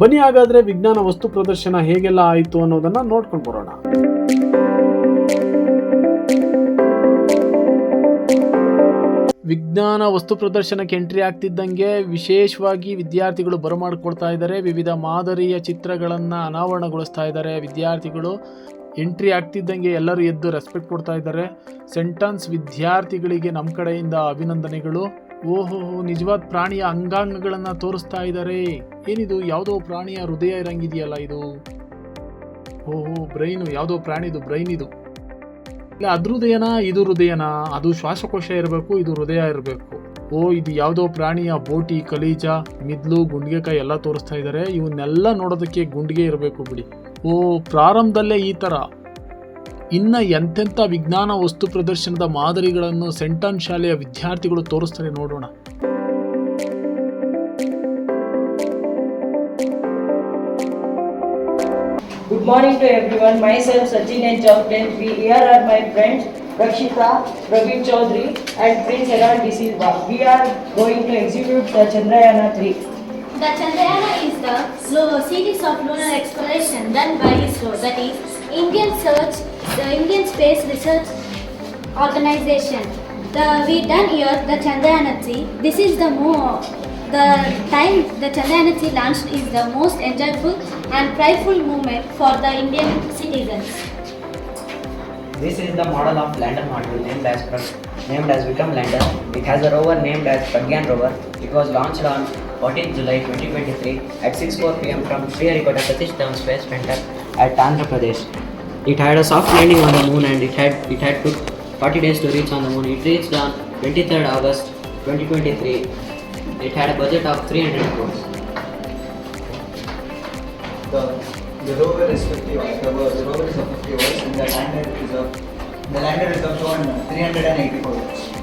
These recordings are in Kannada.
ಬನ್ನಿ ಹಾಗಾದ್ರೆ ವಿಜ್ಞಾನ ವಸ್ತು ಪ್ರದರ್ಶನ ಹೇಗೆಲ್ಲ ಆಯಿತು ಅನ್ನೋದನ್ನ ನೋಡ್ಕೊಂಡು ಬರೋಣ. ವಿಜ್ಞಾನ ವಸ್ತು ಪ್ರದರ್ಶನಕ್ಕೆ ಎಂಟ್ರಿ ಆಗ್ತಿದ್ದಂಗೆ ವಿಶೇಷವಾಗಿ ವಿದ್ಯಾರ್ಥಿಗಳು ಬರಮಾಡ್ಕೊಳ್ತಾ ಇದ್ದಾರೆ. ವಿವಿಧ ಮಾದರಿಯ ಚಿತ್ರಗಳನ್ನ ಅನಾವರಣಗೊಳಿಸ್ತಾ ಇದ್ದಾರೆ. ವಿದ್ಯಾರ್ಥಿಗಳು ಎಂಟ್ರಿ ಆಗ್ತಿದ್ದಂಗೆ ಎಲ್ಲರೂ ಎದ್ದು ರೆಸ್ಪೆಕ್ಟ್ ಕೊಡ್ತಾ ಇದ್ದಾರೆ. ಸೆಂಟನ್ಸ್ ವಿದ್ಯಾರ್ಥಿಗಳಿಗೆ ನಮ್ಮ ಕಡೆಯಿಂದ ಅಭಿನಂದನೆಗಳು. ಓಹೋ, ನಿಜವಾದ ಪ್ರಾಣಿಯ ಅಂಗಾಂಗಗಳನ್ನು ತೋರಿಸ್ತಾ ಇದ್ದಾರೆ ಏನಿದು, ಯಾವುದೋ ಪ್ರಾಣಿಯ ಹೃದಯ ಇರಂಗಿದೆಯಲ್ಲ ಇದು? ಓಹೋ, ಬ್ರೈನು, ಯಾವುದೋ ಪ್ರಾಣಿದು ಬ್ರೈನ್ ಇದು ಇಲ್ಲ ಅದ್ರ ಹೃದಯನಾ ಇದು ಹೃದಯನಾ? ಅದು ಶ್ವಾಸಕೋಶ ಇರಬೇಕು, ಇದು ಹೃದಯ ಇರಬೇಕು. ಓ, ಇದು ಯಾವುದೋ ಪ್ರಾಣಿಯ ಬೋಟಿ, ಕಲೀಜ, ಮಿದ್ಲು, ಗುಂಡಿಗೆಕಾಯಿ ಎಲ್ಲ ತೋರಿಸ್ತಾ ಇದ್ದಾರೆ ಇವನ್ನೆಲ್ಲ ನೋಡೋದಕ್ಕೆ ಗುಂಡಿಗೆ ಇರಬೇಕು ಬಿಡಿ. ಓ, ಪ್ರಾರಂಭದಲ್ಲೇ ಈ ಥರ ಇನ್ನ ಎಂತೆಂಥ ವಿಜ್ಞಾನ ವಸ್ತು ಪ್ರದರ್ಶನದ ಮಾದರಿಗಳನ್ನು ಸೆಂಟನ್ ಶಾಲೆಯ ವಿದ್ಯಾರ್ಥಿಗಳು ತೋರಿಸ್ತಾರೆ ನೋಡೋಣ Good morning to everyone. Myself Sachin and Chaudhary. We here are my friends Rakshita, Praveen Chaudhary and Prince Herald De Silva. We are going to execute the Chandrayana 3. The Chandrayana is the series of lunar exploration done by ISRO, that is Indian Search, the Indian Space Research Organization. The we done here the Chandrayana 3. This is the more the time the Chandrayana 3 launched is the most enjoyable and prideful moment for the Indian citizens. This is the model of lander module named as named as Vikram lander. It has a rover named as Pragyan rover. It was launched on 14 July 2023 at 6:04 p.m. from Sriharikota Satish Dhawan Space Center at Andhra Pradesh. It had a soft landing on the moon and it had it had took 40 days to reach on the moon. It reached on 23rd August 2023. It had a budget of 300 crores. the, the rover is 50 hours, the, the rover is 50 hours and the lander is of, the lander is of on 384 hours.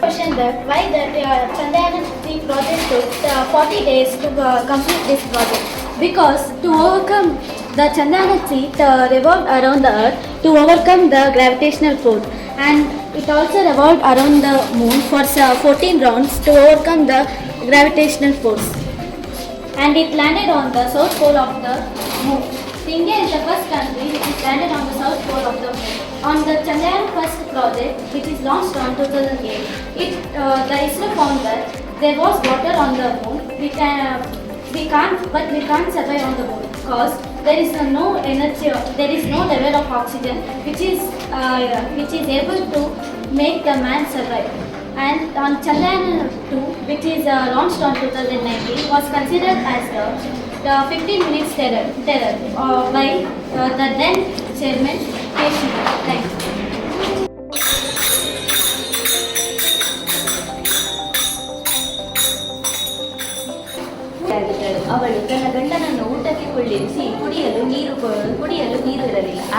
question that why that uh, Chandrayaan 3 project took uh, 40 days to uh, complete this project. Because to overcome the Chandrayaan 3 uh, revolved around the earth to overcome the gravitational force and it also revolved around the moon for uh, 14 rounds to overcome the gravitational force and it landed on the south pole of the moon. India is the first country which landed on the south pole of the moon. On the Chandrayaan first project, which is launched on 2008, it, uh, the ISRO found that there was water on the moon. Can, we can't, but we can't survive on the moon because there is no energy, there is no level of oxygen which is, uh, which is able to make the man survive and on Chandrayaan 2, which is uh, launched on 2019, was considered as the, the 15 minutes terror, terror uh, by uh, the then chairman K. Thank you.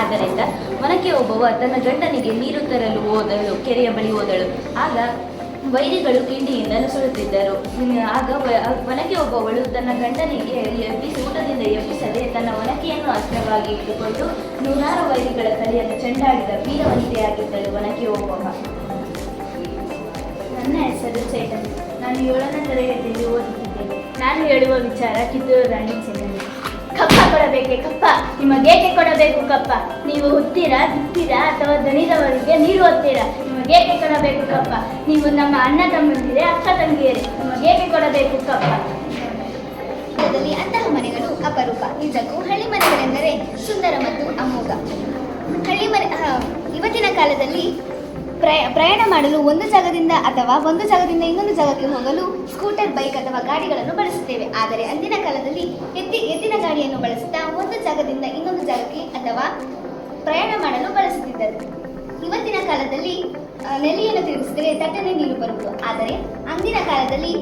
ಆದ್ದರಿಂದ ಮನಕ್ಕೆ ಒಬ್ಬವ ತನ್ನ ಗಂಡನಿಗೆ ನೀರು ತರಲು ಹೋದಳು, ಕೆರೆಯ ಬಳಿ ಹೋದಳು. ಆಗ ವೈರಿಗಳು ಕಿಂಡಿಯಿಂದ ನುಸುಳುತ್ತಿದ್ದರು. ಆಗ ಒನಕೆ ಒಬ್ಬವಳು ತನ್ನ ಗಂಡನಿಗೆ ಎಬ್ಬಿಸಿ ಊಟದಿಂದ ಎಬ್ಬಿಸದೆ ತನ್ನ ಒನಕೆಯನ್ನು ಅಸ್ತ್ರವಾಗಿ ಇಟ್ಟುಕೊಂಡು ನೂರಾರು ವೈರಿಗಳ ತಲೆಯನ್ನು ಚೆಂಡಾಡಿದ ವೀರವನಿತೆಯಾಗಿದ್ದಳು ಒನಕೆ ಒಬ್ಬವ. ನನ್ನ ಹೆಸರು ಚೈತನ್ಯ ನಾನು ಏಳನೇ ತರಗತಿಯಲ್ಲಿ ಓದುತ್ತಿದ್ದೇನೆ. ನಾನು ಹೇಳುವ ವಿಚಾರ ಕಿತ್ತೂರು ರಾಣಿ ಕಪ್ಪ ಕೊಡಬೇಕೆ, ಕಪ್ಪ. ನಿಮಗೇಕೆ ಕೊಡಬೇಕು ಕಪ್ಪ? ನೀವು ಹುತ್ತೀರಾ ಬಿತ್ತೀರಾ ಅಥವಾ ದಣಿದವರಿಗೆ ನೀರು ಒತ್ತೀರಾ. ನಿಮಗೇಕೆ ಕೊಡಬೇಕು ಕಪ್ಪ? ನೀವು ನಮ್ಮ ಅಣ್ಣ ತಮ್ಮಂದಿರೆ, ಅಕ್ಕ ತಂಗಿಯರೇ. ನಿಮಗೇಕೆ ಕೊಡಬೇಕು ಕಪ್ಪ? ಅಂತಹ ಮನೆಗಳು ಅಪರೂಪ ನಿಜಕ್ಕೂ ಹಳ್ಳಿ ಮನೆಗಳೆಂದರೆ ಸುಂದರ ಮತ್ತು ಅಮೋಘ. ಹಳ್ಳಿ ಮನೆ ಇವತ್ತಿನ ಕಾಲದಲ್ಲಿ ಪ್ರಯಾಣ ಮಾಡಲು ಒಂದು ಜಾಗದಿಂದ ಅಥವಾ ಒಂದು ಜಾಗದಿಂದ ಇನ್ನೊಂದು ಜಾಗಕ್ಕೆ ಹೋಗಲು ಸ್ಕೂಟರ್, ಬೈಕ್ ಅಥವಾ ಗಾಡಿಗಳನ್ನು ಬಳಸುತ್ತೇವೆ. ಆದರೆ ಅಂದಿನ ಕಾಲದಲ್ಲಿ ಎತ್ತಿ, ಎತ್ತಿನ ಗಾಡಿಯನ್ನು ಬಳಸುತ್ತಾ ಒಂದು ಜಾಗದಿಂದ ಇನ್ನೊಂದು ಜಾಗಕ್ಕೆ ಅಥವಾ ಪ್ರಯಾಣ ಮಾಡಲು ಬಳಸುತ್ತಿದ್ದರು. ಇವತ್ತಿನ ಕಾಲದಲ್ಲಿ ನೆಲೆಯನ್ನು ತಿರುಗಿಸಿದರೆ ತಟ್ಟನೆ ನೀರು ಬರುವುದು. ಆದರೆ ಅಂದಿನ ಕಾಲದಲ್ಲಿ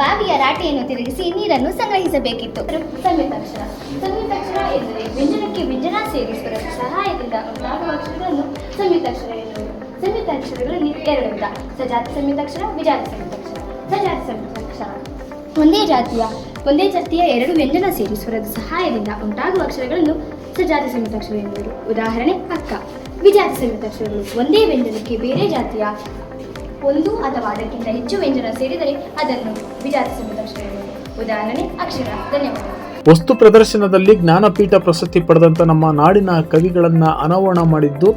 ಬಾವಿಯ ರಾಟೆಯನ್ನು ತಿರುಗಿಸಿ ನೀರನ್ನು ಸಂಗ್ರಹಿಸಬೇಕಿತ್ತು. ಸಂಯುಕ್ತಾಕ್ಷರ ಸಂಯುಕ್ತಾಕ್ಷರ ಎಂದರೆ ವ್ಯಂಜನಕ್ಕೆ ವ್ಯಂಜನ ಸೇರಿಸುವ ಸಹಾಯದಿಂದ ಉಂಟಾಗುವ ಅಕ್ಷರಗಳನ್ನು ಸಂಯುಕ್ತಾಕ್ಷರ ಎನ್ನುವುದು ಸಂಯುಕ್ತಾಕ್ಷರಗಳಲ್ಲಿ ಎರಡು ವಿಧ ಸಜಾತಿ ಸಂಯುಕ್ತಾಕ್ಷರ ವಿಜಾತಿ ಸಂಯುಕ್ತಾಕ್ಷರ ಸಜಾತಿ ಸಂಯುಕ್ತಾಕ್ಷರ ಒಂದೇ ಜಾತಿಯ ಒಂದೇ ಜಾತಿಯ ಎರಡು ವ್ಯಂಜನ ಸೇರಿ ಸ್ವರದ ಸಹಾಯದಿಂದ ಉಂಟಾಗುವ ಅಕ್ಷರಗಳನ್ನು ಸಜಾತಿ ಸಂಯುಕ್ತಾಕ್ಷರ ಎನ್ನುವರು ಉದಾಹರಣೆ, ಅಕ್ಕ. ವಿಜಾತಿ ಸಂಯುಕ್ತಾಕ್ಷರಗಳು ಒಂದೇ ವ್ಯಂಜನಕ್ಕೆ ಬೇರೆ ಜಾತಿಯ ಒಂದು ಅಥವಾ ಅದಕ್ಕಿಂತ ಹೆಚ್ಚು ವ್ಯಂಜನ ಸೇರಿದರೆ ಅದನ್ನು ವಿಜಾತಿ ಸಮಿತಾಕ್ಷರ ಎನ್ನುವರು ಉದಾಹರಣೆ, ಅಕ್ಷರ. ಧನ್ಯವಾದ. ವಸ್ತು ಪ್ರದರ್ಶನದಲ್ಲಿ ಜ್ಞಾನಪೀಠ ಪ್ರಶಸ್ತಿ ಪಡೆದಂಥ ನಮ್ಮ ನಾಡಿನ ಕವಿಗಳನ್ನು ಅನಾವರಣ ಮಾಡಿದ್ದು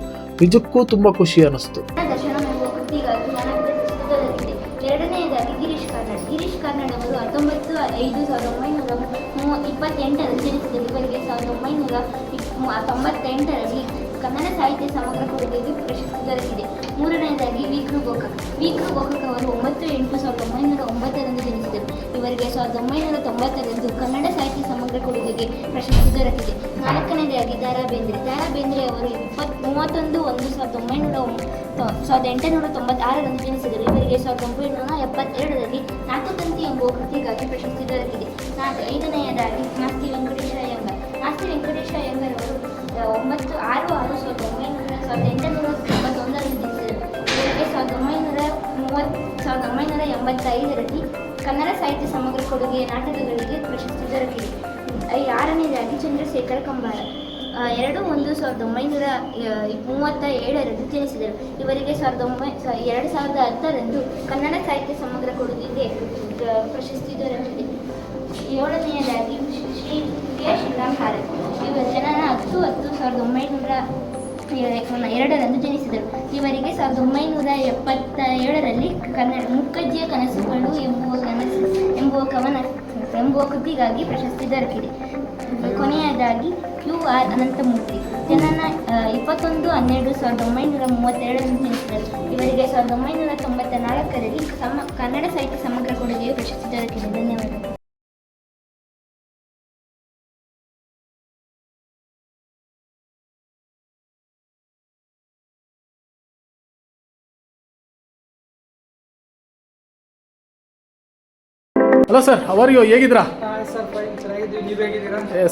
ನಿಜಕ್ಕೂ ತುಂಬ ಖುಷಿ ಅನ್ನಿಸ್ತು. ಎರಡನೆಯದಾಗಿ ಹತ್ತೊಂಬತ್ತು ಐದು ಸಾವಿರದ ಒಂಬೈನೂರ ಇಪ್ಪತ್ತೆಂಟರಲ್ಲಿ ಸಾವಿರದ ಒಂಬೈನೂರ ಕನ್ನಡ ಸಾಹಿತ್ಯ ಸಮಗ್ರ ಕೊಡುಗೆಗೆ ಪ್ರಶಸ್ತಿ ದೊರಕಿದೆ. ಮೂರನೆಯದಾಗಿ ವಿಕ್ರು ಗೋಕ ವಿಕ್ರು ಗೋಕಾಕ್ ಅವರು ಒಂಬತ್ತು ಎಂಟು ಸಾವಿರದ ಒಂಬೈನೂರ ಒಂಬತ್ತರಂದು ಜನಿಸಿದರು. ಇವರಿಗೆ ಸಾವಿರದ ಒಂಬೈನೂರ ತೊಂಬತ್ತರಂದು ಕನ್ನಡ ಸಾಹಿತ್ಯ ಸಮಗ್ರ ಕೊಡುಗೆಗೆ ಪ್ರಶಸ್ತಿ ದೊರಕಿದೆ. ನಾಲ್ಕನೇದಾಗಿ ದಾರಾ ಬೇಂದ್ರೆ ದಾರಾ ಬೇಂದ್ರೆ ಅವರು ಇಪ್ಪತ್ ಮೂವತ್ತೊಂದು ಒಂದು ಸಾವಿರದ ಒಂಬೈನೂರ ಒಂಬ- ಸಾವಿರದ ಎಂಟುನೂರ ತೊಂಬತ್ತಾರರಂದು ಜನಿಸಿದರು. ಇವರಿಗೆ ಸಾವಿರದ ಒಂಬೈನೂರ ಎಪ್ಪತ್ತೆರಡರಲ್ಲಿ ನಾಟಕಂತಿ ಎಂಬ ಕೃತಿಗಾಗಿ ಪ್ರಶಸ್ತಿ ದೊರಕಿದೆ. ನಾಲ್ಕು ಐದನೆಯದಾಗಿ ಮಾಸ್ತಿ ವೆಂಕಟೇಶ ಎಂಬ. ಮಾಸ್ತಿ ವೆಂಕಟೇಶ ಎಂಬರವರು ಒಂಬತ್ತು ಆರು ಆರು ಸಾವಿರದ ಒಂಬೈನೂರ ಸಾವಿರದ ಎಂಟುನೂರ ಮೂವತ್ತು ಸಾವಿರದ ಒಂಬೈನೂರ ಎಂಬತ್ತೈದರಲ್ಲಿ ಕನ್ನಡ ಸಾಹಿತ್ಯ ಸಮಗ್ರ ಕೊಡುಗೆಯ ನಾಟಕಗಳಿಗೆ ಪ್ರಶಸ್ತಿ ದೊರಕಿದೆ. ಆರನೇದಾಗಿ ಚಂದ್ರಶೇಖರ ಕಂಬಾರ. ಎರಡು ಒಂದು ಸಾವಿರದ ಒಂಬೈನೂರ ಮೂವತ್ತ ಏಳರಂದು ಜನಿಸಿದರು. ಇವರಿಗೆ ಸಾವಿರದ ಒಂಬೈ ಎರಡು ಸಾವಿರದ ಹತ್ತರಂದು ಕನ್ನಡ ಸಾಹಿತ್ಯ ಸಮಗ್ರ ಕೊಡುಗೆಗೆ ಪ್ರಶಸ್ತಿ ದೊರಕಿದೆ. ಏಳನೆಯದಾಗಿ ಶ್ರೀ ಕೆ. ಭಾರತ್ ಇವರ ಜನನ ಹತ್ತು ಹತ್ತು ಸಾವಿರದ ಒಂಬೈನೂರ ಎರಡರಂದು ಜನಿಸಿದರು. ಇವರಿಗೆ ಸಾವಿರದ ಒಂಬೈನೂರ ಎಪ್ಪತ್ತ ಏಳರಲ್ಲಿ ಕನ್ನಡ ಮುಕ್ಕಜ್ಜಿಯ ಕನಸುಗಳು ಎಂಬುವ ಕನಸು, ಎಂಬುವ ಕವನ, ಎಂಬುವ ಕೃತಿಗಾಗಿ ಪ್ರಶಸ್ತಿ ದೊರಕಿದೆ. ಕೊನೆಯದಾಗಿ ಯು ಆರ್ ಅನಂತಮೂರ್ತಿ. ಜನನ ಇಪ್ಪತ್ತೊಂದು ಹನ್ನೆರಡು ಸಾವಿರದ ಒಂಬೈನೂರ ಮೂವತ್ತೆರಡರಂದು ಜನಿಸಿದರು. ಇವರಿಗೆ ಸಾವಿರದ ಒಂಬೈನೂರ ತೊಂಬತ್ತ ನಾಲ್ಕರಲ್ಲಿ ಸಮ, ಕನ್ನಡ ಸಾಹಿತ್ಯ ಸಮಗ್ರ ಕೊಡುಗೆಯು ಪ್ರಶಸ್ತಿ ದೊರಕಿದೆ. ಧನ್ಯವಾದಗಳು. ಹಲೋ ಸರ್ ಅವರಿಯೋ ಹೇಗಿದ್ರಾ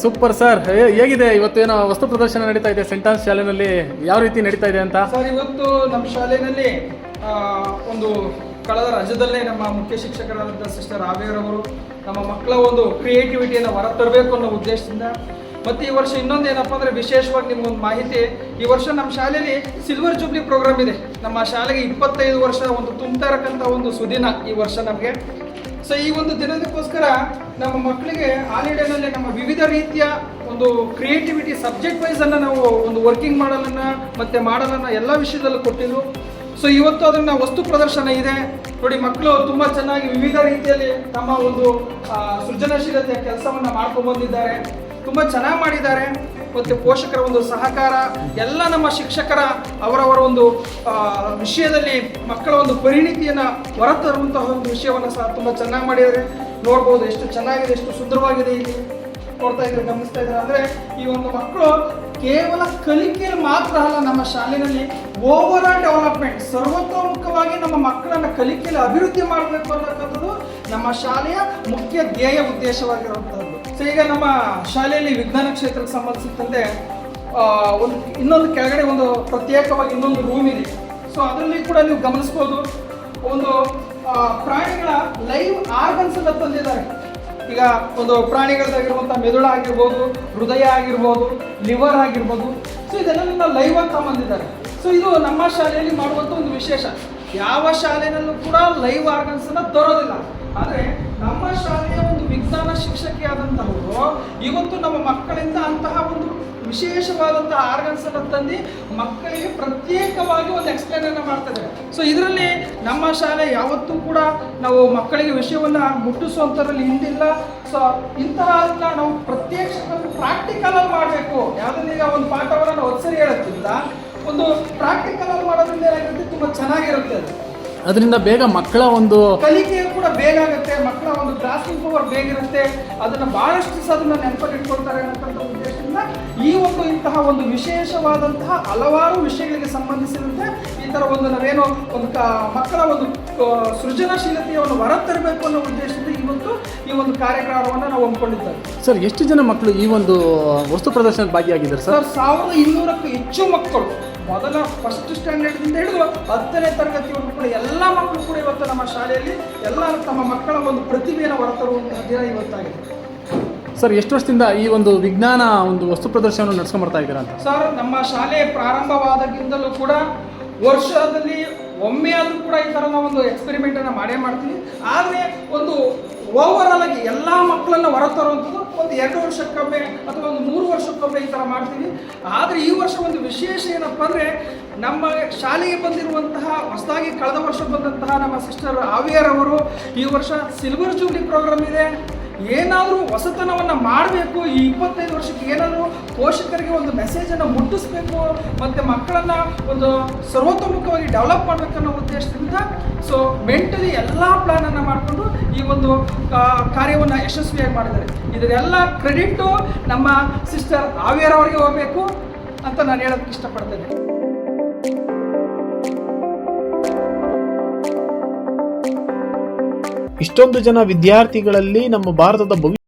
ಸೂಪರ್ ಸರ್ ಹೇಗಿದೆ? ಇವತ್ತೇನೋ ವಸ್ತು ಪ್ರದರ್ಶನ ನಡೀತಾ ಇದೆ ಸೆಂಟಾನ್ಸ್ ಶಾಲೆನಲ್ಲಿ. ಯಾವ ರೀತಿ ನಡೀತಾ ಇದೆ ಅಂತ? ಸರ್ ಇವತ್ತು ನಮ್ಮ ಶಾಲೆಯಲ್ಲಿ ಒಂದು ಕಳೆದ ರಾಜ್ಯದಲ್ಲೇ ನಮ್ಮ ಮುಖ್ಯ ಶಿಕ್ಷಕರಾದಂಥ ಸಿಸ್ಟರ್ ರಾವೇರವರು ನಮ್ಮ ಮಕ್ಕಳ ಒಂದು ಕ್ರಿಯೇಟಿವಿಟಿಯನ್ನು ಹೊರತರಬೇಕು ಅನ್ನೋ ಉದ್ದೇಶದಿಂದ ಮತ್ತು ಈ ವರ್ಷ ಇನ್ನೊಂದು ಏನಪ್ಪ ಅಂದರೆ ವಿಶೇಷವಾಗಿ ನಿಮ್ಗೊಂದು ಮಾಹಿತಿ ಈ ವರ್ಷ ನಮ್ಮ ಶಾಲೆಯಲ್ಲಿ ಸಿಲ್ವರ್ ಜೂಬ್ಲಿ ಪ್ರೋಗ್ರಾಮ್ ಇದೆ. ನಮ್ಮ ಶಾಲೆಗೆ ಇಪ್ಪತ್ತೈದು ವರ್ಷ ಒಂದು ತುಂಬ್ತಾ ಇರಕ್ಕಂಥ ಒಂದು ಸುದಿನ ಈ ವರ್ಷ ನಮಗೆ. ಸೊ ಈ ಒಂದು ದಿನದಕ್ಕೋಸ್ಕರ ನಮ್ಮ ಮಕ್ಕಳಿಗೆ ಹಾಲಿಡೇನಲ್ಲಿ ನಮ್ಮ ವಿವಿಧ ರೀತಿಯ ಒಂದು ಕ್ರಿಯೇಟಿವಿಟಿ ಸಬ್ಜೆಕ್ಟ್ ವೈಸ್ ಅನ್ನ ನಾವು ಒಂದು ವರ್ಕಿಂಗ್ ಮಾಡಲನ್ನ ಮತ್ತೆ ಮಾಡಲನ್ನ ಎಲ್ಲ ವಿಷಯದಲ್ಲೂ ಕೊಟ್ಟಿದ್ರು ಸೊ ಇವತ್ತು ಅದನ್ನ ವಸ್ತು ಪ್ರದರ್ಶನ ಇದೆ. ನೋಡಿ, ಮಕ್ಕಳು ತುಂಬಾ ಚೆನ್ನಾಗಿ ವಿವಿಧ ರೀತಿಯಲ್ಲಿ ತಮ್ಮ ಒಂದು ಸೃಜನಶೀಲತೆಯ ಕೆಲಸವನ್ನ ಮಾಡ್ಕೊಂಡು ಬಂದಿದ್ದಾರೆ. ತುಂಬಾ ಚೆನ್ನಾಗಿ ಮಾಡಿದ್ದಾರೆ. ಮತ್ತೆ ಪೋಷಕರ ಒಂದು ಸಹಕಾರ, ಎಲ್ಲ ನಮ್ಮ ಶಿಕ್ಷಕರ ಅವರವರ ಒಂದು ವಿಷಯದಲ್ಲಿ ಮಕ್ಕಳ ಒಂದು ಪರಿಣಿತಿಯನ್ನು ಹೊರತರುವಂತಹ ಒಂದು ವಿಷಯವನ್ನು ಸಹ ತುಂಬ ಚೆನ್ನಾಗಿ ಮಾಡಿದ್ದಾರೆ. ನೋಡ್ಬೋದು ಎಷ್ಟು ಚೆನ್ನಾಗಿದೆ, ಎಷ್ಟು ಸುಂದರವಾಗಿದೆ ಇಲ್ಲಿ. ನೋಡ್ತಾ ಇದ್ದಾರೆ ಗಮನಿಸ್ತಾ ಇದ್ದಾರೆ ಅಂದರೆ ಈ ಒಂದು ಮಕ್ಕಳು ಕೇವಲ ಕಲಿಕೆಯಲ್ಲಿ ಮಾತ್ರ ಅಲ್ಲ, ನಮ್ಮ ಶಾಲೆಯಲ್ಲಿ ಓವರ್ ಆಲ್ ಡೆವಲಪ್ಮೆಂಟ್, ಸರ್ವತೋಮುಖವಾಗಿ ನಮ್ಮ ಮಕ್ಕಳನ್ನು ಕಲಿಕೆಯಲ್ಲಿ ಅಭಿವೃದ್ಧಿ ಮಾಡಬೇಕು ಅನ್ನತಕ್ಕಂಥದ್ದು ನಮ್ಮ ಶಾಲೆಯ ಮುಖ್ಯ ಧ್ಯೇಯ ಉದ್ದೇಶವಾಗಿರುವಂಥದ್ದು ಸೊ ಈಗ ನಮ್ಮ ಶಾಲೆಯಲ್ಲಿ ವಿಜ್ಞಾನ ಕ್ಷೇತ್ರಕ್ಕೆ ಸಂಬಂಧಿಸಿದಂತೆ ಒಂದು ಇನ್ನೊಂದು ಕೆಳಗಡೆ ಒಂದು ಪ್ರತ್ಯೇಕವಾಗಿ ಇನ್ನೊಂದು ರೂಮ್ ಇದೆ. ಸೊ ಅದರಲ್ಲಿ ಕೂಡ ನೀವು ಗಮನಿಸ್ಬೋದು, ಒಂದು ಪ್ರಾಣಿಗಳ ಲೈವ್ ಆರ್ಗನ್ಸ್ ಅಂತ ತಂದಿದ್ದಾರೆ. ಈಗ ಒಂದು ಪ್ರಾಣಿಗಳದಾಗಿರುವಂಥ ಮೆದುಳು ಆಗಿರ್ಬೋದು, ಹೃದಯ ಆಗಿರ್ಬೋದು ಲಿವರ್ ಆಗಿರ್ಬೋದು ಸೊ ಇದೆಲ್ಲ ಲೈವ್ ಅಂತ ಬಂದಿದ್ದಾರೆ ಸೊ ಇದು ನಮ್ಮ ಶಾಲೆಯಲ್ಲಿ ಮಾಡುವಂಥ ಒಂದು ವಿಶೇಷ. ಯಾವ ಶಾಲೆಯಲ್ಲೂ ಕೂಡ ಲೈವ್ ಆರ್ಗನ್ಸ್ ಅನ್ನ ತರೋದಿಲ್ಲ ಆದರೆ ನಮ್ಮ ಶಾಲೆಯ ವಿಜ್ಞಾನ ಶಿಕ್ಷಕಿಯಾದಂತಹವರು, ಇವತ್ತು ನಮ್ಮ ಮಕ್ಕಳಿಂದ ಅಂತಹ ಒಂದು ವಿಶೇಷವಾದಂತಹ ಆರ್ಗನ್ಸ್ ಅನ್ನು ತಂದು ಮಕ್ಕಳಿಗೆ ಪ್ರತ್ಯೇಕವಾಗಿ ಒಂದು ಎಕ್ಸ್ಪ್ಲೇನ್ ಅನ್ನ ಮಾಡ್ತಾರೆ ಸೊ ಇದರಲ್ಲಿ ನಮ್ಮ ಶಾಲೆ ಯಾವತ್ತೂ ಕೂಡ ನಾವು ಮಕ್ಕಳಿಗೆ ವಿಷಯವನ್ನು ಮುಟ್ಟಿಸುವಂಥದ್ರಲ್ಲಿ ಹಿಂದಿಲ್ಲ. ಸೊ ಇಂತಹ ನಾವು ಪ್ರತ್ಯಕ್ಷ ಪ್ರಾಕ್ಟಿಕಲ್ ಅಲ್ಲಿ ಮಾಡಬೇಕು. ಯಾವುದನ್ನ ಈಗ ಒಂದು ಪಾಠವನ್ನು ನಾವು ಒತ್ಸರಿ ಹೇಳೋದ್ರಿಂದ, ಒಂದು ಪ್ರಾಕ್ಟಿಕಲ್ ಅಲ್ಲಿ ಮಾಡೋದ್ರಿಂದ ಏನಾಗುತ್ತೆ? ತುಂಬಾ ಚೆನ್ನಾಗಿರುತ್ತೆ ಅದು. ಅದರಿಂದ ಬೇಗ ಮಕ್ಕಳ ಒಂದು ಕಲಿಕೆ ಕೂಡ ಬೇಗ ಆಗುತ್ತೆ ಮಕ್ಕಳ ಒಂದು ಗ್ರಾಸ್ಪಿಂಗ್ ಪವರ್ ಬೇಗ ಇರುತ್ತೆ. ಅದನ್ನ ಬಹಳಷ್ಟು ದಿವಸ ಅದನ್ನ ನೆನಪಲ್ಲಿ ಇಟ್ಕೊಳ್ತಾರೆ ಉದ್ದೇಶದಿಂದ ಈ ಒಂದು ಇಂತಹ ಒಂದು ವಿಶೇಷವಾದಂತಹ ಹಲವಾರು ವಿಷಯಗಳಿಗೆ ಸಂಬಂಧಿಸಿದಂತೆ ಈ ತರ ಒಂದು ನಾವೇನು ಒಂದು ಮಕ್ಕಳ ಒಂದು ಆ, ಸೃಜನಶೀಲತೆಯನ್ನು ಹೊರತರಬೇಕು ಅನ್ನೋ ಉದ್ದೇಶದಿಂದ ಇವತ್ತು ಈ ಒಂದು ಕಾರ್ಯಕ್ರಮವನ್ನು ನಾವು ಹೊಂದ್ಕೊಂಡಿದ್ದೇವೆ ಸರ್ ಎಷ್ಟು ಜನ ಮಕ್ಕಳು ಈ ಒಂದು ವಸ್ತು ಪ್ರದರ್ಶನ ಭಾಗಿಯಾಗಿದ್ದಾರೆ ಸರ್ ಸಾವಿರದ ಇನ್ನೂರಕ್ಕೂ ಹೆಚ್ಚು ಮಕ್ಕಳು ಮೊದಲ ಫಸ್ಟ್ ಸ್ಟ್ಯಾಂಡರ್ಡ್ದಿಂದ ಹಿಡಿದು ಹತ್ತನೇ ತರಗತಿವರೆಗೂ ಕೂಡ ಎಲ್ಲ ಮಕ್ಕಳು ಕೂಡ ಇವತ್ತು ನಮ್ಮ ಶಾಲೆಯಲ್ಲಿ ಎಲ್ಲರೂ ತಮ್ಮ ಮಕ್ಕಳ ಒಂದು ಪ್ರತಿಭೆಯನ್ನು ಹೊರತರುವಂತಹ ದಿನ ಇವತ್ತಾಗಿದೆ. ಸರ್ ಎಷ್ಟು ವರ್ಷದಿಂದ ಈ ಒಂದು ವಿಜ್ಞಾನ ಒಂದು ವಸ್ತು ಪ್ರದರ್ಶನವನ್ನು ನಡ್ಸ್ಕೊಂಡ್ ಬರ್ತಾ ಇದ್ದೀರಾ ಅಂತ? ಸರ್ ನಮ್ಮ ಶಾಲೆ ಪ್ರಾರಂಭವಾದಾಗಿಂದಲೂ ಕೂಡ ವರ್ಷದಲ್ಲಿ ಒಮ್ಮೆ ಆದರೂ ಕೂಡ ಈ ಥರ ಒಂದು ಎಕ್ಸ್ಪೆರಿಮೆಂಟನ್ನು ಮಾಡೇ ಮಾಡ್ತೀವಿ. ಆದರೆ ಒಂದು ಓವರಾಲ್ ಆಗಿ ಎಲ್ಲ ಮಕ್ಕಳನ್ನು ಹೊರತರುವಂಥದ್ದು ಒಂದು ಎರಡು ವರ್ಷಕ್ಕೊಮ್ಮೆ ಅಥವಾ ಒಂದು ಮೂರು ವರ್ಷಕ್ಕೊಮ್ಮೆ ಈ ಥರ ಮಾಡ್ತೀವಿ. ಆದರೆ ಈ ವರ್ಷ ಒಂದು ವಿಶೇಷ ಏನಪ್ಪ ಅಂದರೆ ನಮ್ಮ ಶಾಲೆಗೆ ಬಂದಿರುವಂತಹ, ಹೊಸದಾಗಿ ಕಳೆದ ವರ್ಷ ಬಂದಂತಹ ನಮ್ಮ ಸಿಸ್ಟರ್ ಆವಿಯರ್ ಅವರು ಈ ವರ್ಷ ಸಿಲ್ವರ್ ಜೂಬ್ಲಿ ಪ್ರೋಗ್ರಾಮ್ ಇದೆ. ಏನಾದರೂ ಹೊಸತನವನ್ನು ಮಾಡಬೇಕು, ಈ ಇಪ್ಪತ್ತೈದು ವರ್ಷಕ್ಕೆ ಏನಾದರೂ ಪೋಷಕರಿಗೆ ಒಂದು ಮೆಸೇಜನ್ನು ಮುಟ್ಟಿಸ್ಬೇಕು, ಮತ್ತು ಮಕ್ಕಳನ್ನು ಒಂದು ಸರ್ವತೋಮುಖವಾಗಿ ಡೆವಲಪ್ ಮಾಡಬೇಕನ್ನೋ ಉದ್ದೇಶದಿಂದ ಸೊ ಮೆಂಟಲಿ ಎಲ್ಲ ಪ್ಲ್ಯಾನನ್ನು ಮಾಡಿಕೊಂಡು ಈ ಒಂದು ಕಾರ್ಯವನ್ನು ಯಶಸ್ವಿಯಾಗಿ ಮಾಡಿದ್ದಾರೆ. ಇದರೆಲ್ಲ ಕ್ರೆಡಿಟು ನಮ್ಮ ಸಿಸ್ಟರ್ ಆವಿಯರ್ ಅವರಿಗೆ ಹೋಗಬೇಕು ಅಂತ ನಾನು ಹೇಳೋದಕ್ಕೆ ಇಷ್ಟಪಡ್ತೇನೆ. ಇಷ್ಟೊಂದು ಜನ ವಿದ್ಯಾರ್ಥಿಗಳಲ್ಲಿ ನಮ್ಮ ಭಾರತದ ಭವಿಷ್ಯ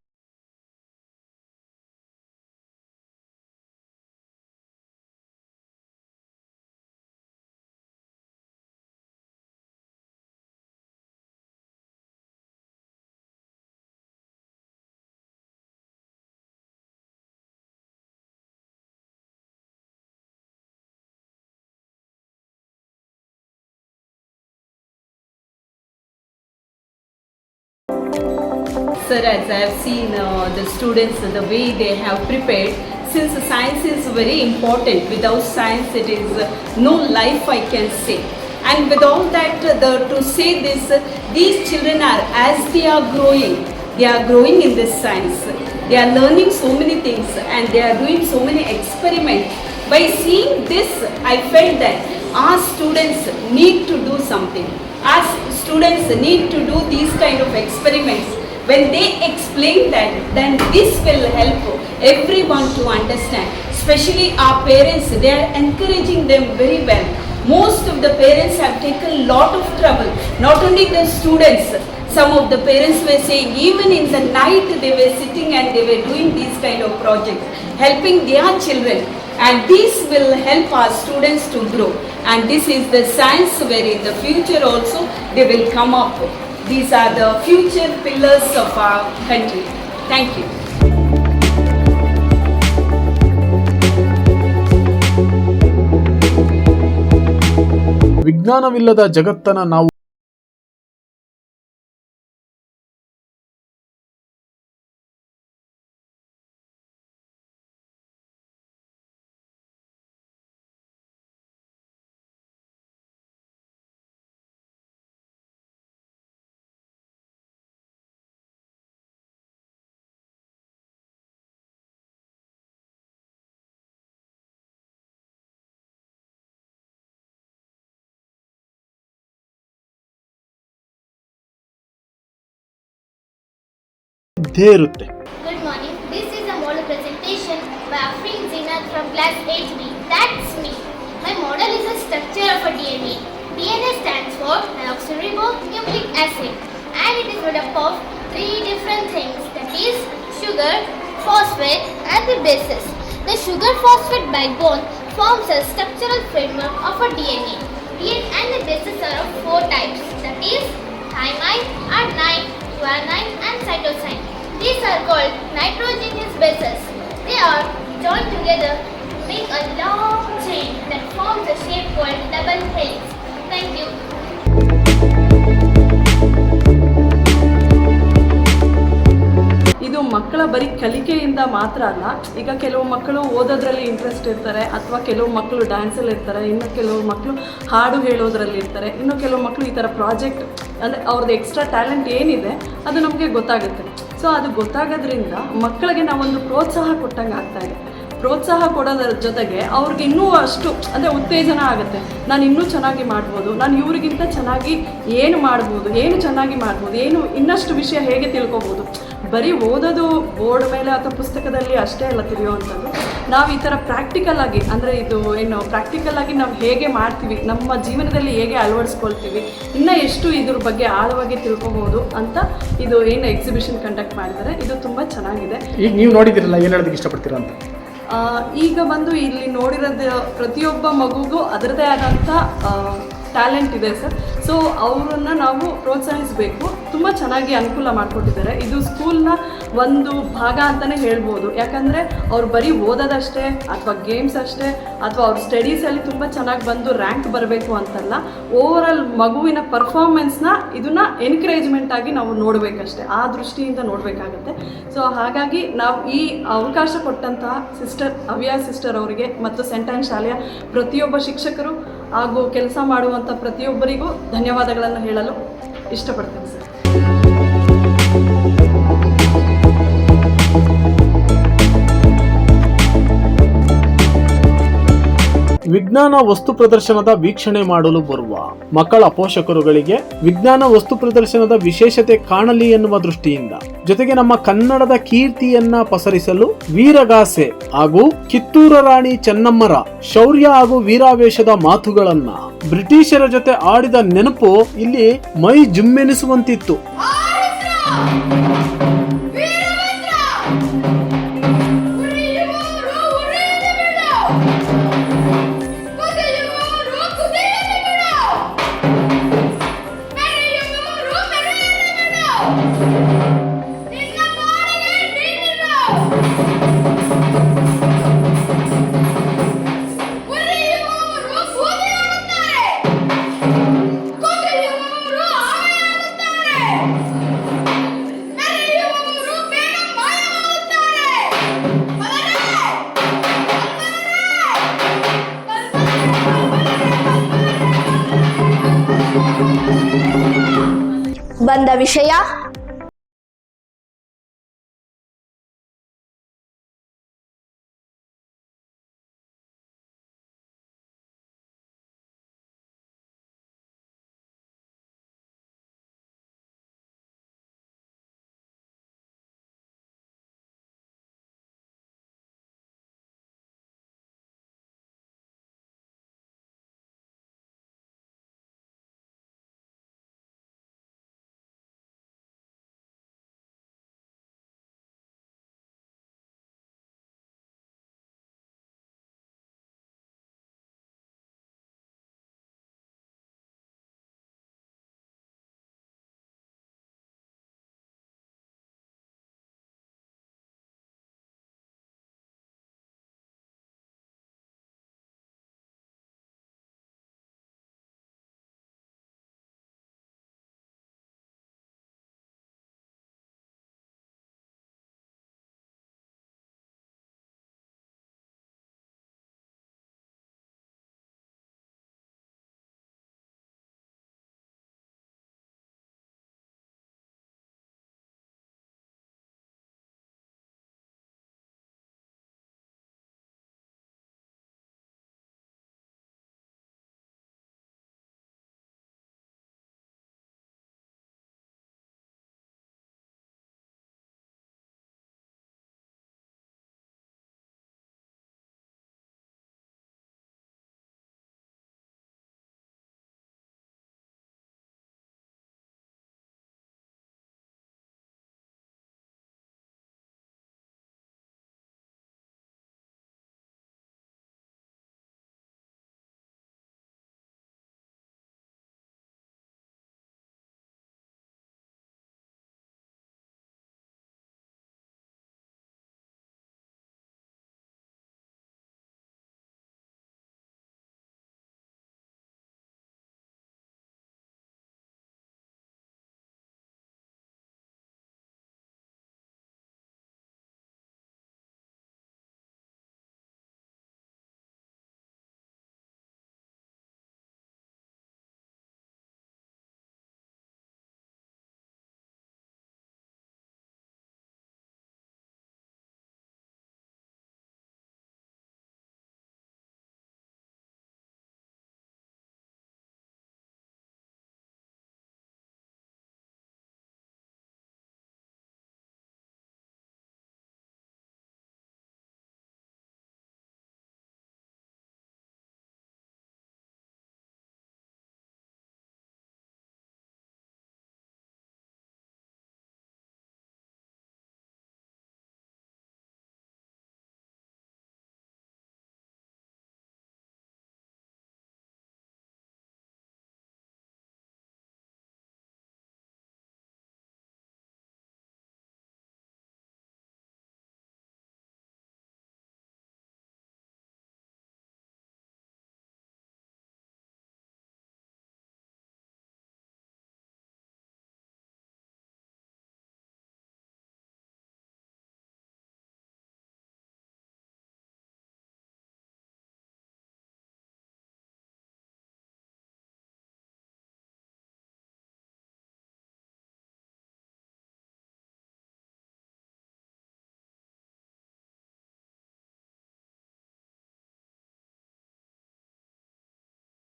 Sir, as I have seen uh, the students, the way they have prepared, since science is very important, without science it is uh, no life I can say. And with all that, uh, the, to say this, uh, these children are, as they are growing, they are growing in this science. They are learning so many things and they are doing so many experiments. By seeing this, I felt that our students need to do something. Our students need to do these kind of experiments when they explain that then this will help everyone to understand. Especially our parents they are encouraging them very well. Most of the parents have taken a lot of trouble. Not only the students some of the parents were saying even in the night they were sitting and they were doing these kind of projects helping their children. And this will help our students to grow. And this is the science where in the future also they will come up these are the future pillars of our country. Thank you. ವಿಜ್ಞಾನವಿಲ್ಲದ ಜಗತ್ತನ್ನು ನಾವು ಇದ್ದೇ ಇರುತ್ತೆ Good morning. This is a model presentation by Afrin Zinat from class 8B. That's me. My model is a structure of a DNA. DNA stands for deoxyribonucleic acid and it is made up of three different things that is sugar, phosphate and the bases. The sugar phosphate backbone forms a structural framework of a DNA. DNA and the bases are of They are joined together to make a long chain that forms a shape called double helix. ಇದು ಮಕ್ಕಳ ಬರೀ ಕಲಿಕೆಯಿಂದ ಮಾತ್ರ ಅಲ್ಲ. ಈಗ ಕೆಲವು ಮಕ್ಕಳು ಓದೋದ್ರಲ್ಲಿ ಇಂಟ್ರೆಸ್ಟ್ ಇರ್ತಾರೆ, ಅಥವಾ ಕೆಲವು ಮಕ್ಕಳು ಡ್ಯಾನ್ಸಲ್ಲಿ ಇರ್ತಾರೆ, ಇನ್ನು ಕೆಲವು ಮಕ್ಕಳು ಹಾಡು ಹೇಳೋದ್ರಲ್ಲಿ ಇರ್ತಾರೆ, ಇನ್ನು ಕೆಲವು ಮಕ್ಕಳು ಈ ಥರ ಪ್ರಾಜೆಕ್ಟ್ ಅಂದರೆ ಅವ್ರದ್ದು ಎಕ್ಸ್ಟ್ರಾ ಟ್ಯಾಲೆಂಟ್ ಏನಿದೆ, ಅದು ನಮಗೆ ಗೊತ್ತಾಗುತ್ತೆ. ಸೊ ಅದು ಗೊತ್ತಾಗೋದ್ರಿಂದ ಮಕ್ಕಳಿಗೆ ನಾವೊಂದು ಪ್ರೋತ್ಸಾಹ ಕೊಟ್ಟಂಗೆ ಆಗ್ತಾ ಇದೆ. ಪ್ರೋತ್ಸಾಹ ಕೊಡೋದ್ರ ಜೊತೆಗೆ ಅವ್ರಿಗೆ ಇನ್ನೂ ಅಷ್ಟು, ಅಂದರೆ ಉತ್ತೇಜನ ಆಗುತ್ತೆ. ನಾನು ಇನ್ನೂ ಚೆನ್ನಾಗಿ ಮಾಡ್ಬೋದು. ನಾನು ಇವರಿಗಿಂತ ಚೆನ್ನಾಗಿ ಏನು ಮಾಡ್ಬೋದು, ಏನು ಚೆನ್ನಾಗಿ ಮಾಡ್ಬೋದು, ಏನು ಇನ್ನಷ್ಟು ವಿಷಯ ಹೇಗೆ ತಿಳ್ಕೊಬೋದು. ಬರೀ ಓದೋದು ಬೋರ್ಡ್ ಮೇಲೆ ಅಥವಾ ಪುಸ್ತಕದಲ್ಲಿ ಅಷ್ಟೇ ಅಲ್ಲ ತಿಳಿಯುವಂಥದ್ದು ನಾವು ಈ ಥರ ಪ್ರಾಕ್ಟಿಕಲ್ ಆಗಿ, ಅಂದರೆ ಇದು ಏನು ಪ್ರಾಕ್ಟಿಕಲ್ ಆಗಿ ನಾವು ಹೇಗೆ ಮಾಡ್ತೀವಿ, ನಮ್ಮ ಜೀವನದಲ್ಲಿ ಹೇಗೆ ಅಳವಡಿಸ್ಕೊಳ್ತೀವಿ, ಇನ್ನೂ ಎಷ್ಟು ಇದ್ರ ಬಗ್ಗೆ ಆಳವಾಗಿ ತಿಳ್ಕೊಬೋದು ಅಂತ ಇದು ಏನು ಎಕ್ಸಿಬಿಷನ್ ಕಂಡಕ್ಟ್ ಮಾಡಿದ್ದಾರೆ. ಇದು ತುಂಬ ಚೆನ್ನಾಗಿದೆ. ಈಗ ನೀವು ನೋಡಿದಿರಲ್ಲ ಏನು ಹೇಳೋದಕ್ಕೆ ಇಷ್ಟಪಡ್ತೀರಾ ಅಂತ? ಈಗ ಬಂದು ಇಲ್ಲಿ ನೋಡಿರೋದು ಪ್ರತಿಯೊಬ್ಬ ಮಗುಗೂ ಅದರದೇ ಆದಂಥ ಟ್ಯಾಲೆಂಟ್ ಇದೆ ಸರ್. ಸೊ ಅವರನ್ನು ನಾವು ಪ್ರೋತ್ಸಾಹಿಸಬೇಕು. ತುಂಬ ಚೆನ್ನಾಗಿ ಅನುಕೂಲ ಮಾಡಿಕೊಟ್ಟಿದ್ದಾರೆ. ಇದು ಸ್ಕೂಲ್ನ ಒಂದು ಭಾಗ ಅಂತಲೇ ಹೇಳ್ಬೋದು. ಯಾಕಂದರೆ ಅವ್ರು ಬರೀ ಓದೋದಷ್ಟೇ ಅಥವಾ ಗೇಮ್ಸ್ ಅಷ್ಟೇ ಅಥವಾ ಅವ್ರ ಸ್ಟಡೀಸಲ್ಲಿ ತುಂಬ ಚೆನ್ನಾಗಿ ಬಂದು ರ್ಯಾಂಕ್ ಬರಬೇಕು ಅಂತಲ್ಲ ಓವರಾಲ್ ಮಗುವಿನ ಪರ್ಫಾರ್ಮೆನ್ಸ್ನ ಇದನ್ನು ಎನ್ಕರೇಜ್ಮೆಂಟ್ ಆಗಿ ನಾವು ನೋಡಬೇಕಷ್ಟೇ. ಆ ದೃಷ್ಟಿಯಿಂದ ನೋಡಬೇಕಾಗತ್ತೆ. ಸೊ ಹಾಗಾಗಿ ನಾವು ಈ ಅವಕಾಶ ಕೊಟ್ಟಂತಹ ಸಿಸ್ಟರ್ ಅವ್ಯಾ ಸಿಸ್ಟರ್ ಅವರಿಗೆ ಮತ್ತು ಸೆಂಟೈನ್ ಶಾಲೆಯ ಪ್ರತಿಯೊಬ್ಬ ಶಿಕ್ಷಕರು ಹಾಗೂ ಕೆಲಸ ಮಾಡುವಂಥ ಪ್ರತಿಯೊಬ್ಬರಿಗೂ ಧನ್ಯವಾದಗಳನ್ನು ಹೇಳಲು ಇಷ್ಟಪಡ್ತೇನೆ ಸರ್. ವಿಜ್ಞಾನ ವಸ್ತು ಪ್ರದರ್ಶನದ ವೀಕ್ಷಣೆ ಮಾಡಲು ಬರುವ ಮಕ್ಕಳ ಪೋಷಕರುಗಳಿಗೆ ವಿಜ್ಞಾನ ವಸ್ತು ಪ್ರದರ್ಶನದ ವಿಶೇಷತೆ ಕಾಣಲಿ ಎನ್ನುವ ದೃಷ್ಟಿಯಿಂದ. ಜೊತೆಗೆ ನಮ್ಮ ಕನ್ನಡದ ಕೀರ್ತಿಯನ್ನ ಪಸರಿಸಲು ವೀರಗಾಸೆ ಹಾಗೂ ಕಿತ್ತೂರ ರಾಣಿ ಚೆನ್ನಮ್ಮರ ಶೌರ್ಯ ಹಾಗೂ ವೀರಾವೇಶದ ಮಾತುಗಳನ್ನ ಬ್ರಿಟಿಷರ ಜೊತೆ ಆಡಿದ ನೆನಪು ಇಲ್ಲಿ ಮೈ ಜುಮ್ಮೆನಿಸುವಂತಿತ್ತು. ಬಂದ ವಿಷಯ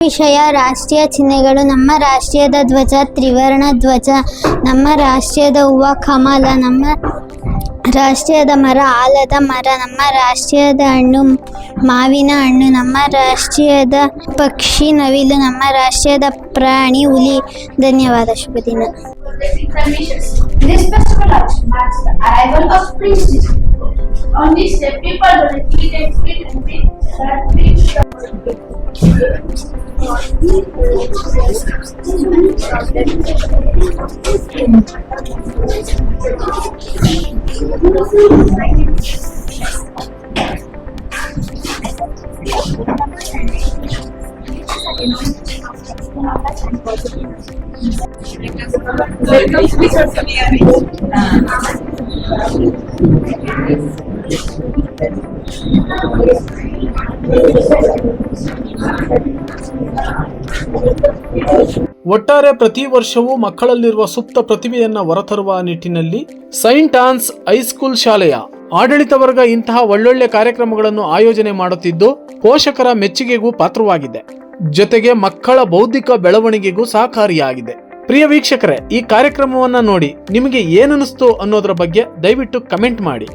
ವಿಷಯ, ರಾಷ್ಟ್ರೀಯ ಚಿಹ್ನೆಗಳು, ನಮ್ಮ ರಾಷ್ಟ್ರೀಯದ ಧ್ವಜ, ತ್ರಿವರ್ಣ ಧ್ವಜ, ನಮ್ಮ ರಾಷ್ಟ್ರೀಯದ ಹೂವ, ಕಮಲ, ನಮ್ಮ ರಾಷ್ಟ್ರೀಯದ ಮರ, ಆಲದ ಮರ, ನಮ್ಮ ರಾಷ್ಟ್ರೀಯದ ಹಣ್ಣು, ಮಾವಿನ ಹಣ್ಣು, ನಮ್ಮ ರಾಷ್ಟ್ರೀಯದ ಪಕ್ಷಿ, ನವಿಲು, ನಮ್ಮ ರಾಷ್ಟ್ರೀಯದ ಪ್ರಾಣಿ, ಹುಲಿ. ಧನ್ಯವಾದ, ಶುಭ ದಿನ. On this day, people will eat and feed and drink that brings ಒಟ್ಟಾರೆ ಪ್ರತಿ ವರ್ಷವೂ ಮಕ್ಕಳಲ್ಲಿರುವ ಸುಪ್ತ ಪ್ರತಿಭೆಯನ್ನು ಹೊರತರುವ ನಿಟ್ಟಿನಲ್ಲಿ ಸೈಂಟ್ ಆನ್ಸ್ ಹೈಸ್ಕೂಲ್ ಶಾಲೆಯ ಆಡಳಿತ ವರ್ಗ ಇಂತಹ ಒಳ್ಳೊಳ್ಳೆ ಕಾರ್ಯಕ್ರಮಗಳನ್ನು ಆಯೋಜನೆ ಮಾಡುತ್ತಿದ್ದು ಪೋಷಕರ ಮೆಚ್ಚುಗೆಗೂ ಪಾತ್ರವಾಗಿದೆ. ಜೊತೆಗೆ ಮಕ್ಕಳ ಬೌದ್ಧಿಕ ಬೆಳವಣಿಗೆಗೂ ಸಹಕಾರಿಯಾಗಿದೆ. ಪ್ರಿಯ ವೀಕ್ಷಕರೇ, ಈ ಕಾರ್ಯಕ್ರಮವನ್ನು ನೋಡಿ ನಿಮಗೆ ಏನನ್ನಿಸ್ತು ಅನ್ನೋದರ ಬಗ್ಗೆ ದಯವಿಟ್ಟು ಕಮೆಂಟ್ ಮಾಡಿ.